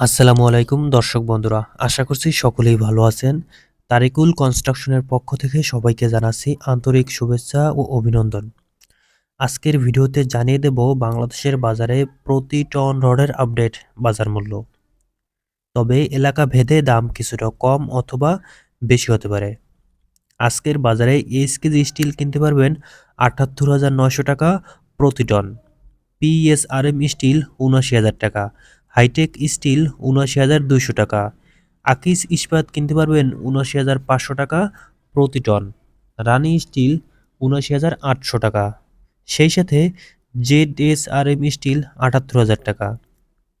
আসসালামু আলাইকুম, দর্শক বন্ধুরা। আশা করছি সকলেই ভালো আছেন। তারিকুল কনস্ট্রাকশনের পক্ষ থেকে সবাইকে জানাচ্ছি আন্তরিক শুভেচ্ছা ও অভিনন্দন। আজকের ভিডিওতে জানিয়ে দেব বাংলাদেশের বাজারে প্রতি টন রডের আপডেট বাজার মূল্য। তবে এলাকা ভেদে দাম কিছুটা কম অথবা বেশি হতে পারে। আজকের বাজারে এইচ কেজি স্টিল কিনতে পারবেন আটাত্তর হাজার নয়শো টাকা প্রতি টন। পিএসআরএম স্টিল উনআশি হাজার টাকা। হাইটেক স্টিল উনআশি হাজার দুইশো টাকা। আকিস ইস্পাত কিনতে পারবেন উনআশি হাজার পাঁচশো টাকা প্রতি টন। রানি স্টিল উনআশি হাজার আটশো টাকা। সেই সাথে Z S R M steel আটাত্তর হাজার টাকা।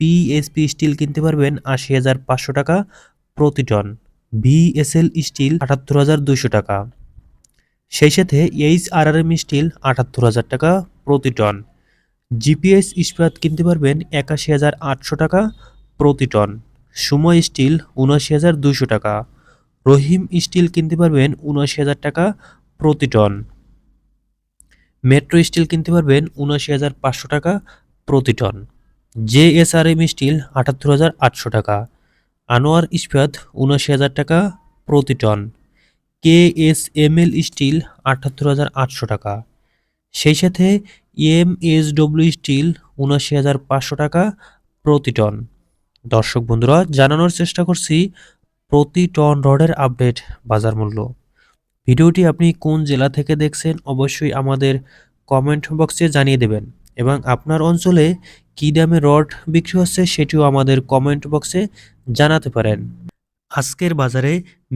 পিএসপি স্টিল কিনতে পারবেন আশি হাজার পাঁচশো টাকা প্রতি টন। ভিএসএল স্টিল আটাত্তর হাজার দুইশো টাকা। সেই সাথে H R R M steel আটাত্তর হাজার টাকা প্রতি টন। জিপিএস ইস্পাত কিনতে পারবেন একাশি হাজার আটশো টাকা প্রতি টন। সময় স্টিল উনআশি হাজার দুশো টাকা। রহিম স্টিল কিনতে পারবেন উনআশি হাজার টাকা প্রতি টন। মেট্রো স্টিল কিনতে পারবেন উনআশি হাজার পাঁচশো টাকা প্রতি টন। জেএসআরএম স্টিল আটাত্তর হাজার আটশো টাকা। আনোয়ার ইস্পাত উনআশি হাজার টাকা প্রতি ton. K S M L steel আটাত্তর হাজার আটশো টাকা। সেই সাথে এম এস ডব্লিউ স্টিল উনআশি হাজার পাঁচশো টাকা প্রতি টন। দর্শক বন্ধুরা, জানানোর চেষ্টা করছি প্রতি টন রডের আপডেট বাজার মূল্য। ভিডিওটি আপনি কোন জেলা থেকে দেখছেন অবশ্যই আমাদের কমেন্ট বক্সে জানিয়ে দেবেন এবং আপনার অঞ্চলে কী দামে রড বিক্রি হচ্ছে সেটিও আমাদের কমেন্ট বক্সে জানাতে পারেন। আজকের বাজারে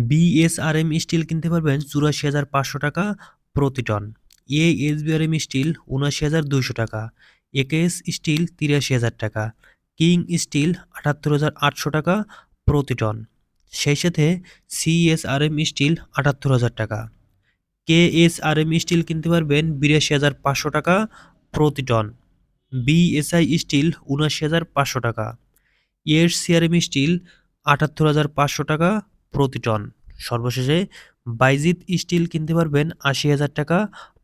বিএসআরএম স্টিল কিনতে পারবেন চুরাশি হাজার পাঁচশো টাকা প্রতি টন। এ এসবিআরএম স্টিল উনআশি হাজার দুইশো টাকা, একেএস স্টিল তিরাশি হাজার টাকা, কিং স্টিল আটাত্তর হাজার আটশো টাকা প্রতি টন। সেই সাথে সিএসআরএম স্টিল আটাত্তর হাজার টাকা। K S R M steel কিনতে পারবেন বিরাশি হাজার পাঁচশো টাকা প্রতি টন। বিএসআই স্টিল উনআশি হাজার পাঁচশো টাকা। এর সিআরএম স্টিল আটাত্তর হাজার পাঁচশো টাকা প্রতি টন। সর্বশেষে বাইজিত স্টিল কিনতে পারবেন আশি হাজার টাকা